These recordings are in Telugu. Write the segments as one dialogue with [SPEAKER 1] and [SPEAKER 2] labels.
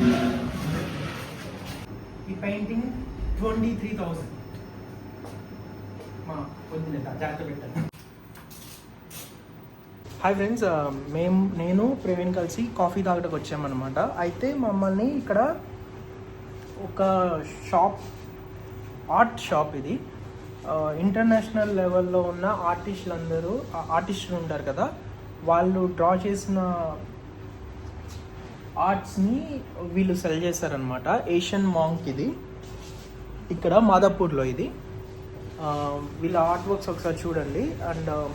[SPEAKER 1] ఈ పెయింటింగ్ ట్వంటీ త్రీ థౌసండ్. మా పొందిన జాగ్రత్త పెట్టాను హాయ్ ఫ్రెండ్స్ మేము నేను ప్రవీణ్ కలిసి కాఫీ తాగడానికి వచ్చామన్నమాట. అయితే మమ్మల్ని ఇక్కడ ఒక షాప్ ఆర్ట్ షాప్ ఇది. ఇంటర్నేషనల్ లెవెల్లో ఉన్న ఆర్టిస్టులు అందరూ ఆర్టిస్టులు ఉంటారు కదా వాళ్ళు డ్రా చేసిన ఆర్ట్స్ని వీళ్ళు సెల్ చేశారనమాట ఏషియన్ మాంక్ ఇది. ఇక్కడ మాదాపూర్లో ఇది. వీళ్ళ ఆర్ట్ వర్క్స్ ఒకసారి చూడండి. అండ్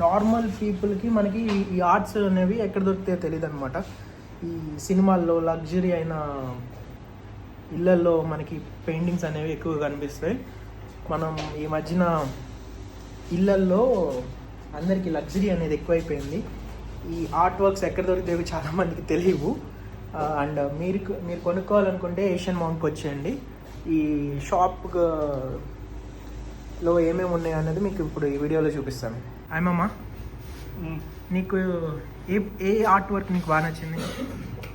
[SPEAKER 1] నార్మల్ పీపుల్కి మనకి ఈ- ఆర్ట్స్ అనేవి ఎక్కడ దొరికితే తెలియదు అనమాట ఈ సినిమాల్లో లగ్జరీ అయిన ఇళ్ళల్లో మనకి పెయింటింగ్స్ అనేవి ఎక్కువగా కనిపిస్తాయి. మనం ఈ మధ్యన ఇళ్ళల్లో అందరికీ లగ్జరీ అనేది ఎక్కువైపోయింది. ఈ ఆర్ట్ వర్క్స్ ఎక్కడ దొరుకుతాయో చాలా మందికి తెలియవు. అండ్ మీరు మీరు కొనుక్కోవాలనుకుంటే ఏషియన్ మాంక్ వచ్చేయండి. ఈ షాప్లో ఏమేమి ఉన్నాయి అనేది మీకు ఇప్పుడు ఈ వీడియోలో చూపిస్తాను. ఆయమమ్మా నీకు ఏ ఏ ఆర్ట్ వర్క్ నీకు బాగా నచ్చింది?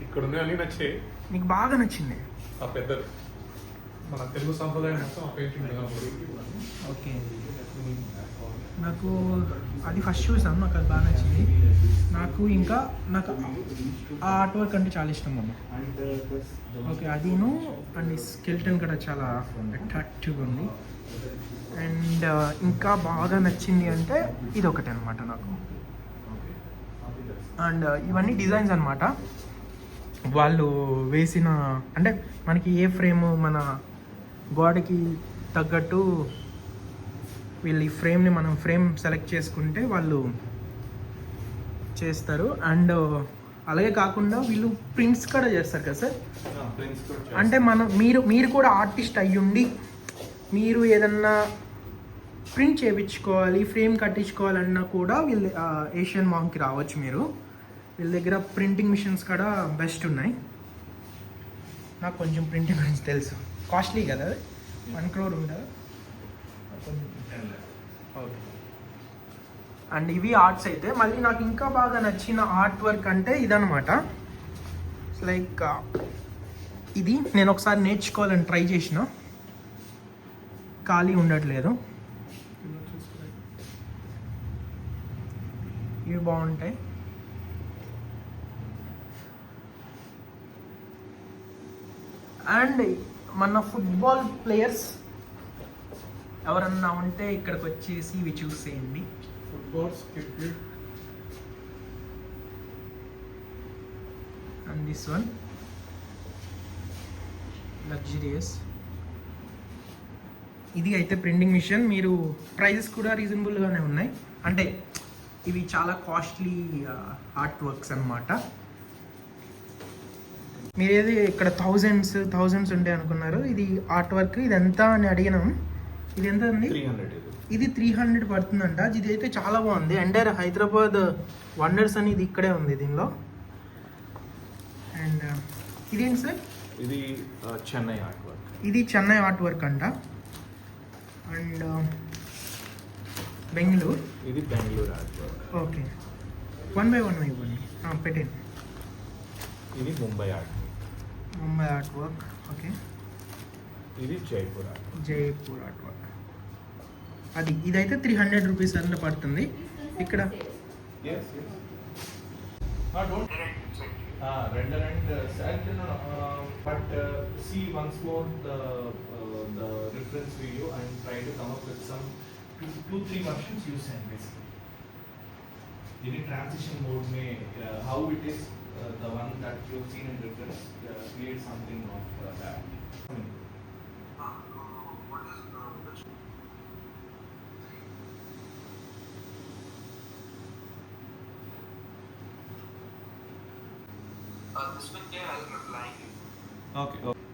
[SPEAKER 2] ఇక్కడ ఉన్నాయి అన్ని నచ్చాయి.
[SPEAKER 1] నీకు బాగా నచ్చింది?
[SPEAKER 2] ఆ పెద్దది. మన తెలుగు సంప్రదాయం మొత్తం పెయింటింగ్
[SPEAKER 1] ఓకే నాకు అది ఫస్ట్ చూసాను నాకు అది బాగా నచ్చింది. నాకు ఇంకా నాకు ఆ ఆర్ట్ వర్క్ అంటే చాలా ఇష్టం అమ్మ. ఓకే అదిను అండ్ ఈ స్కెల్టన్ కూడా చాలా అట్రాక్టివ్గా ఉంది. అండ్ uh, ఇంకా బాగా నచ్చింది అంటే ఇది ఒకటి అనమాట నాకు అండ్ uh, ఇవన్నీ డిజైన్స్ అనమాట వాళ్ళు వేసిన అంటే మనకి ఏ ఫ్రేమ్ మన గోడకి తగ్గట్టు వీళ్ళు ఈ ఫ్రేమ్ని మనం ఫ్రేమ్ సెలెక్ట్ చేసుకుంటే వాళ్ళు చేస్తారు. అండ్ అలాగే కాకుండా వీళ్ళు ప్రింట్స్ కూడా చేస్తారు కదా సార్? అంటే మనం మీరు మీరు కూడా ఆర్టిస్ట్ అయ్యుండి మీరు ఏదన్నా ప్రింట్ చేయించుకోవాలి ఫ్రేమ్ కట్టించుకోవాలన్నా కూడా వీళ్ళు ఏషియన్ మాంగ్కి రావచ్చు మీరు. వీళ్ళ దగ్గర ప్రింటింగ్ మిషన్స్ కూడా బెస్ట్ ఉన్నాయి. నాకు కొంచెం ప్రింటింగ్ గురించి తెలుసు. కాస్ట్లీ కదా వన్ క్రోర్ ఉంటుందా ఓకే. అండ్ ఇవి ఆర్ట్స్ అయితే మళ్ళీ నాకు ఇంకా బాగా నచ్చిన ఆర్ట్ వర్క్ అంటే ఇదనమాట లైక్ uh, ఇది నేను ఒకసారి నేర్చుకోవాలని ట్రై చేసిన. ఖాళీ ఉండట్లేదు. ఇవి బాగుంటాయి. అండ్ మన ఫుట్బాల్ ప్లేయర్స్ ఎవరన్నా ఉంటే ఇక్కడికి వచ్చేసి ఇవి చూసేయండి.
[SPEAKER 2] Football cricket
[SPEAKER 1] and this one luxurious ఇది అయితే ప్రింటింగ్ మిషన్ మీరు ప్రైజెస్ కూడా రీజనబుల్గానే ఉన్నాయి. అంటే ఇవి చాలా కాస్ట్లీ ఆర్ట్ వర్క్స్ అన్నమాట. మీరు ఏది ఇక్కడ థౌజండ్స్ థౌజండ్స్ ఉంటాయి అనుకున్నారు. ఇది ఆర్ట్ వర్క్ ఇది ఎంత అని అడిగినాం. ఇది ఎంత అండి
[SPEAKER 2] త్రీ హండ్రెడ్ ఇది
[SPEAKER 1] త్రీ హండ్రెడ్ పడుతుందంట. ఇది అయితే చాలా బాగుంది. ఎంటైర్ హైదరాబాద్ వండర్స్ అని ఇది ఇక్కడే ఉంది దీనిలో. అండ్ ఇదేంటి సార్?
[SPEAKER 2] ఇది ఆ, చెన్నై ఆర్ట్ వర్క్
[SPEAKER 1] ఇది చెన్నై ఆర్ట్ వర్క్ అంట. అండ్ బెంగళూరు?
[SPEAKER 2] ఇది Bengaluru art work
[SPEAKER 1] okay. One by one ఇవ్వండి. పెట్టండి
[SPEAKER 2] ఇది Mumbai art
[SPEAKER 1] Mumbai art work okay.
[SPEAKER 2] ఇది జైపూర్
[SPEAKER 1] జైపూర్ ఆర్ట్వర్క్ అది ఇదైతే త్రీ హండ్రెడ్ రూపీస్ అన్న పడుతుంది. ఇక్కడ.
[SPEAKER 3] Transition Replying. Okay.
[SPEAKER 2] okay.